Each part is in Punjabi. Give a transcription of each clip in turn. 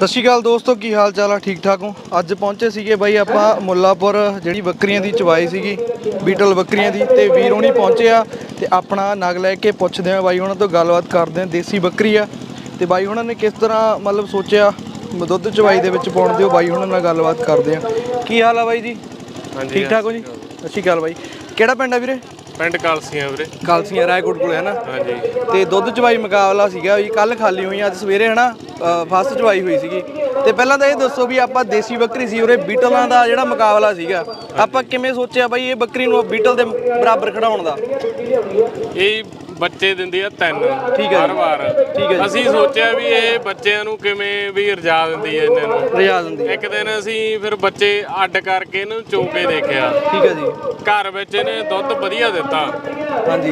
ਸਤਿ ਸ਼੍ਰੀ ਅਕਾਲ ਦੋਸਤੋ ਕੀ ਹਾਲ ਚਾਲ ਆ? ਠੀਕ ਠਾਕ ਹੋ? ਅੱਜ ਪਹੁੰਚੇ ਸੀਗੇ ਬਾਈ ਆਪਾਂ ਮੁੱਲਾਪੁਰ ਜਿਹੜੀ ਬੱਕਰੀਆਂ ਦੀ ਚਵਾਈ ਸੀਗੀ ਬੀਟਲ ਬੱਕਰੀਆਂ ਦੀ ਤੇ ਵੀਰ ਹੋਣੀ ਪਹੁੰਚੇ ਆ ਤੇ ਆਪਣਾ ਨਗ ਲੈ ਕੇ ਪੁੱਛਦੇ ਆ ਬਾਈ ਉਹਨਾਂ ਤੋਂ ਗੱਲਬਾਤ ਕਰਦੇ ਆ ਦੇਸੀ ਬੱਕਰੀ ਆ। ਤੇ ਬਾਈ ਉਹਨਾਂ ਨੇ ਕਿਸ ਤਰ੍ਹਾਂ ਮਤਲਬ ਸੋਚਿਆ ਦੁੱਧ ਚਵਾਈ ਦੇ ਵਿੱਚ ਪਾਉਣ ਦਿਓ ਬਾਈ ਉਹਨਾਂ ਨਾਲ ਗੱਲਬਾਤ ਕਰਦੇ ਆ। ਕੀ ਹਾਲ ਆ ਬਾਈ ਜੀ? ਠੀਕ ਠਾਕ ਹੋ ਜੀ? ਸਤਿ ਸ਼੍ਰੀ ਅਕਾਲ ਬਾਈ। ਕਿਹੜਾ ਪਿੰਡ ਆ ਵੀਰੇ? ਪਿੰਡ ਕਾਲਸੀਆਂ ਵੀਰੇ। ਕਾਲਸੀਆਂ ਰਾਏਕੋਟ ਕੋਲੇ ਹੈ ਨਾ? ਹਾਂਜੀ। ਤੇ ਦੁੱਧ ਚਵਾਈ ਮੁਕਾਬਲਾ ਸੀਗਾ ਵੀ ਕੱਲ ਖਾਲੀ ਹੋਈ ਅੱਜ ਸਵੇਰੇ ਹਨਾ ਫਸਟ ਚਵਾਈ ਹੋਈ ਸੀਗੀ। ਤੇ ਪਹਿਲਾਂ ਤਾਂ ਇਹ ਦੱਸੋ ਵੀ ਆਪਾਂ ਦੇਸੀ ਬੱਕਰੀ ਸੀ ਉਰੇ ਬੀਟਲਾਂ ਦਾ ਜਿਹੜਾ ਮੁਕਾਬਲਾ ਸੀਗਾ। ਆਪਾਂ ਕਿਵੇਂ ਸੋਚਿਆ ਬਾਈ ਇਹ ਬੱਕਰੀ ਨੂੰ ਬੀਟਲ ਦੇ ਬਰਾਬਰ ਖੜਾਉਣ ਦਾ? ਇਹ ਬੱਚੇ ਦਿੰਦੀ ਆ ਤਿੰਨ ਠੀਕ ਹੈ ਹਰ। ਵਾਰ। ਠੀਕ ਹੈ। ਅਸੀਂ ਸੋਚਿਆ ਵੀ ਇਹ ਬੱਚਿਆਂ ਨੂੰ ਕਿਵੇਂ ਵੀ ਰਜਾ ਦਿੰਦੀ ਹੈ ਇਹਨਾਂ ਨੂੰ। ਰਜਾ ਦਿੰਦੀ ਹੈ। ਇੱਕ ਦਿਨ ਅਸੀਂ ਫਿਰ ਬੱਚੇ ਅੱਡ ਕਰਕੇ ਇਹਨੂੰ ਚੋ ਕੇ ਦੇਖਿਆ। ਠੀਕ ਹੈ ਜੀ। ਘਰ ਵਿੱਚ ਇਹਨੇ ਦੁੱਧ ਵਧੀਆ ਦਿੱਤਾ। ਹਾਂਜੀ।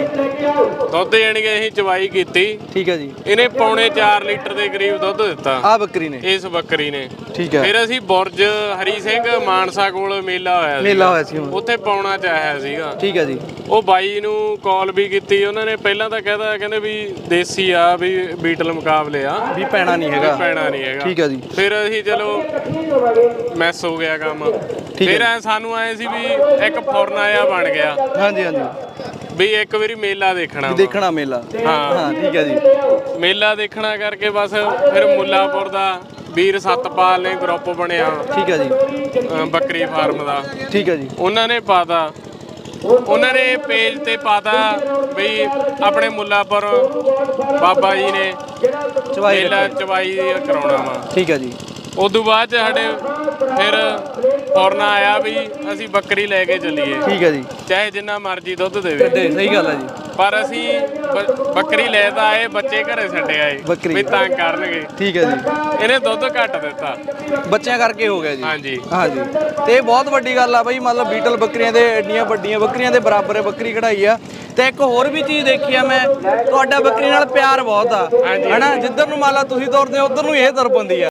ਦੁੱਧ ਜਾਣੀ ਕਿ ਅਸੀਂ ਚਵਾਈ ਕੀਤੀ। ਠੀਕ ਹੈ ਜੀ। ਇਹਨੇ ਪੌਣੇ 4 ਲੀਟਰ ਦੇ ਕਰੀਬ ਦੁੱਧ ਦਿੱਤਾ। ਆ ਬੱਕਰੀ ਨੇ। ਇਸ ਬੱਕਰੀ ਨੇ। ਠੀਕ ਹੈ। ਫਿਰ ਅਸੀਂ ਬੁਰਜ ਹਰੀ ਸਿੰਘ ਮਾਨਸਾ ਕੋਲ ਮੇਲਾ ਹੋਇਆ ਮੇਲਾ ਸੀਗਾ। ਹੋਇਆ ਸੀ ਹੁਣ। ਉੱਥੇ ਪਾਉਣਾ ਚਾਹਿਆ ਸੀਗਾ। ਠੀਕ ਹੈ ਜੀ। ਉਹ ਬਾਈ ਨੂੰ ਕਾਲ ਵੀ ਕੀਤੀ। ਉਹਨਾਂ ਨੇ ਪਹਿਲਾਂ ਤਾਂ ਕਹਿਦਾ ਕਹਿੰਦੇ ਵੀ ਦੇਸੀ ਆ ਵੀ ਬੀਟਲ ਮੁਕਾਬਲੇ ਆ। ਵੀ ਪੈਣਾ ਨਹੀਂ ਹੈਗਾ। ਪੈਣਾ ਨਹੀਂ ਹੈਗਾ। ਠੀਕ ਹੈ ਜੀ। ਫਿਰ ਅਸੀਂ ਚਲੋ ਮੈਸ ਹੋ ਗਿਆ ਕੰਮ। ਠੀਕ ਹੈ। ਫਿਰ ਐ ਸਾਨੂੰ ਆਏ ਸੀ ਵੀ ਇੱਕ ਫੁਰਨ ਆਇਆ ਬਣ ਗਿਆ। ਹਾਂਜੀ ਹਾਂਜੀ। ਵੀ ਇੱਕ ਵਾਰੀ ਮੇਲਾ ਦੇਖਣਾ ਵਾ। ਦੇਖਣਾ ਮੇਲਾ। ਹਾਂ। ਹਾਂ ਠੀਕ ਹੈ ਜੀ। ਮੇਲਾ ਦੇਖਣਾ ਕਰਕੇ ਬਸ ਫਿਰ ਮੁੱਲਾਪੁਰ ਦਾ ਵੀਰ ਸਤਪਾਲ ਨੇ ਗਰੁੱਪ ਬਣਿਆ। ਠੀਕ ਹੈ ਜੀ। ਅ, ਬੱਕਰੀ ਫਾਰਮ ਦਾ। ਠੀਕ ਹੈ ਜੀ। ਉਹਨਾਂ ਨੇ ਪਾਤਾ। ਉਹਨਾਂ ਨੇ ਪੇਜ ਤੇ ਪਾਤਾ ਵੀ ਆਪਣੇ ਮੁੱਲਾਪੁਰ ਬਾਬਾ ਜੀ ਨੇ ਚਵਾਈ ਮੇਲਾ ਚਵਾਈ ਕਰਾਉਣਾ ਵਾ। ਠੀਕ ਹੈ ਜੀ। ਉਦੋਂ ਬਾਅਦ 'ਚ ਸਾਡੇ ਫਿਰ ਫੌਰਨ ਆਇਆ ਵੀ ਅਸੀਂ ਬੱਕਰੀ ਲੈ ਕੇ ਚੱਲੀਏ। ਠੀਕ ਹੈ ਜੀ। ਚਾਹੇ ਜਿੰਨਾ ਮਰਜ਼ੀ ਦੁੱਧ ਦੇਵੇ। ਤੇ ਸਹੀ ਗੱਲ ਹੈ ਜੀ। ਪਰ ਅਸੀਂ ਬ- ਬੱਕਰੀ ਲੈ ਤਾਂ ਆਏ ਬੱਚੇ ਘਰੇ ਛੱਡੇ ਆਏ। ਬੱਕਰੀ। ਵੀ ਤੰਗ ਕਰਨਗੇ। ਠੀਕ ਹੈ ਜੀ। ਇਹਨੇ ਦੁੱਧ ਘੱਟ ਦਿੱਤਾ। ਬੱਚਿਆਂ ਕਰਕੇ ਹੋ ਗਿਆ ਜੀ। ਹਾਂਜੀ। ਹਾਂਜੀ। ਤੇ ਇਹ ਬਹੁਤ ਵੱਡੀ ਗੱਲ ਆ ਬਈ ਮਤਲਬ ਬੀਟਲ ਬੱਕਰੀਆਂ ਦੇ ਐਡੀਆਂ ਵੱਡੀਆਂ ਬੱਕਰੀਆਂ ਦੇ ਬਰਾਬਰ ਇਹ ਬੱਕਰੀ ਕਢਾਈ ਆ। ਤੇ ਇੱਕ ਹੋਰ ਵੀ ਚੀਜ਼ ਦੇਖੀ ਆ ਮੈਂ ਤੁਹਾਡਾ ਬੱਕਰੀ ਨਾਲ ਪਿਆਰ ਬਹੁਤ ਆ। ਹਾਂਜੀ। ਹਨਾ? ਜਿੱਧਰ ਨੂੰ ਮੰਨ ਲਾ ਤੁਸੀਂ ਤੁਰਦੇ ਹੋ ਉਧਰ ਨੂੰ ਇਹ ਤੁਰ ਪੈਂਦੀ ਆ।